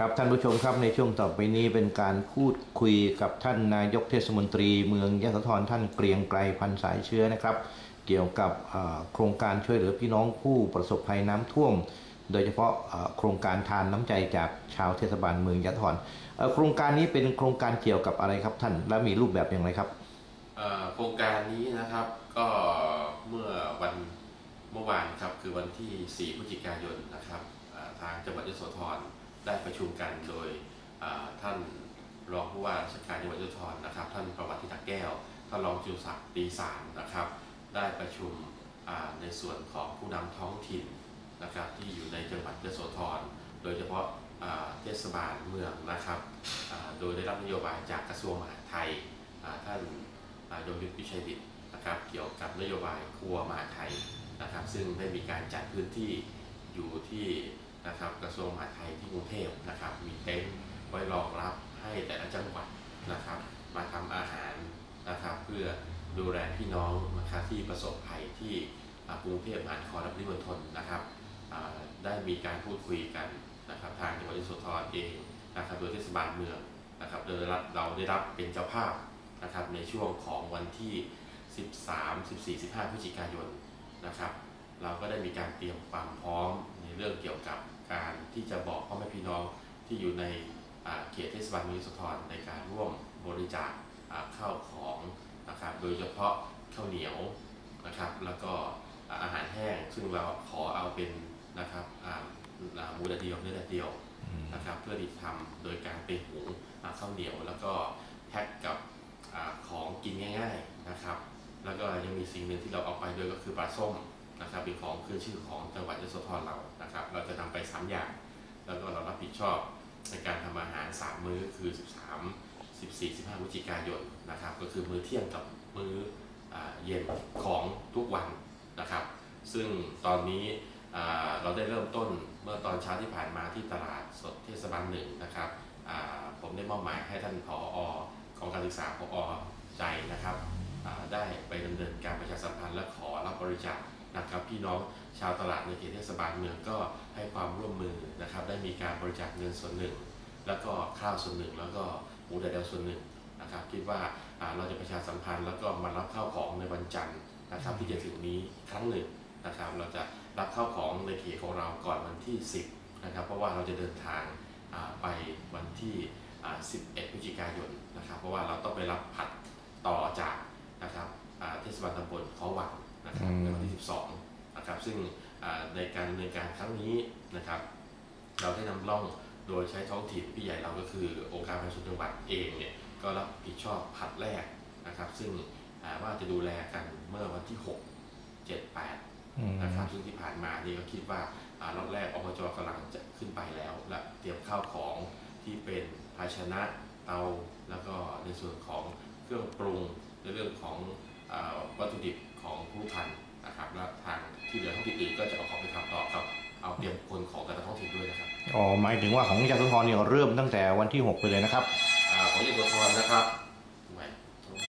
ครับท่านผู้ชมครับในช่วงต่อไปนี้เป็นการพูดคุยกับท่านนายกเทศมนตรี เมืองยะโสธรท่านเกรียงไกรพันสายเชื้อนะครับ เกี่ยวกับโครงการช่วยเหลือพี่น้องผู้ประสบภัยน้ำท่วม โดยเฉพาะโครงการทานน้ำใจจากชาวเทศบาลเมืองยะโสธรโครงการนี้เป็นโครงการเกี่ยวกับอะไรครับท่านและมีรูปแบบอย่างไรครับโครงการนี้นะครับก็เมื่อวันเมื่อวานครับคือวันที่ 4 พฤศจิกายนนะครับทางจังหวัดยโสธร ได้ประชุมกันโดยท่านรองผู้ว่าราชการจังหวัดยโสธรนะครับ ท่านประวัติทิตาแก้ว ท่านรองจุลศักดิ์ปีสารนะครับ ได้ประชุมในส่วนของผู้นำท้องถิ่นนะครับที่อยู่ในจังหวัดยโสธร โดยเฉพาะเทศบาลเมืองนะครับ โดยได้รับนโยบายจากกระทรวงมหาดไทยท่านยงยุทธวิชัยดิตนะครับเกี่ยวกับนโยบายครัวมหาดไทยนะครับ ซึ่งได้มีการจัดพื้นที่อยู่ที่ นะครับกระทรวงมหาดไทยที่กรุงเทพนะครับมีเต็นท์ไว้รองรับให้แต่ละจังหวัดนะครับมาทำอาหารนะครับเพื่อดูแลพี่น้องนะครับที่ประสบภัยที่กรุงเทพมหานครและปริมณฑลนะครับได้มีการพูดคุยกันนะครับทางจังหวัดยโสธรเองนะครับโดยเทศบาลเมืองนะครับโดยเราได้รับเป็นเจ้าภาพนะครับในช่วงของวันที่ 13 14 15 พฤศจิกายนนะครับเราก็ได้มีการเตรียมความพร้อมในเรื่องเกี่ยว ที่จะบอกพ่อแม่พี่น้องที่อยู่ในเขตเทศบาลเมืองยโสธรในการร่วมบริจาคข้าวของนะครับโดยเฉพาะข้าวเหนียวนะครับแล้วก็อาหารแห้งซึ่งเราขอเอาเป็นนะครับอ่าอ่าหมูแดดเดียวเนื้อแดดเดียวนะครับเพื่อที่ทำโดยการไปหุงข้าวเหนียว แล้วก็แพ็คกับอของกินง่าย ๆนะครับ แล้วก็ยังมีสิ่งหนึ่งที่เราเอาไปด้วยก็คือปลาส้ม นะครับเป็นของขึ้นชื่อของจังหวัดยโสธรเรานะครับ เราจะนำไปสามอย่าง แล้วก็เรารับผิดชอบในการทำอาหาร 3 มื้อคือ 13 14 15พฤศจิกายนนะครับ ก็คือมื้อเที่ยงกับมื้อเย็นของทุกวันนะครับ ซึ่งตอนนี้เราได้เริ่มต้นเมื่อตอนเช้าที่ผ่านมาที่ตลาดสดเทศบาลหนึ่งนะครับผมได้มอบหมายให้ท่านผอของการศึกษาผอใจนะครับได้ไปดำเนินการประชาสัมพันธ์และขอรับบริจาค นะครับพี่น้องชาวตลาดในเขตเทศบาลเมืองก็ให้ความร่วมมือนะครับ ได้มีการบริจาคเงินส่วนหนึ่ง แล้วก็ข้าวส่วนหนึ่ง แล้วก็หมูแดดเดียวส่วนหนึ่งนะครับคิดว่าเราจะประชาสัมพันธ์แล้วก็มารับข้าวของในวันจันทร์นะครับที่จะถึงนี้ครั้งหนึ่งนะครับ เราจะรับข้าวของในเขตของเราก่อนวันที่ 10นะครับ เพราะว่าเราจะเดินทางไปวันที่ 11พฤศจิกายนนะครับ เพราะว่าเราต้องไปรับผัดต่อจากนะครับอ่าเทศบาลตำบลเขาวัง นะครับอืมในวันที่ 12 นะครับ ซึ่งอ่าในการดำเนินการครั้งนี้นะครับ เราได้นำร่องโดยใช้ท้องถิ่นพี่ใหญ่เราก็คือองค์การบริหารส่วนจังหวัดเองเนี่ยก็รับผิดชอบผัดแรกนะครับ ซึ่งอ่าว่าจะดูแลกันเมื่อวันที่ 6 7 8 นะครับซึ่งที่ผ่านมานี่ก็คิดว่าอ่ารอบแรกอบจกำลังจะขึ้นไปแล้ว และเตรียมข้าวของที่เป็นภาชนะเตาแล้วก็ในส่วนของเครื่องปรุงในเรื่องของอาวัตถุดิบ ของผู้พันนะครับและทางที่เหลือท้องถิ่นอื่นก็จะเอาของไปทำต่อกับเอาเตรียมคนของแต่ละท้องถิ่นด้วยนะครับอ๋อหมายถึงว่าของยะโสธรเนี่ยเริ่มตั้งแต่วันที่ 6 ไปเลยนะครับอาของยโสธรนะครับ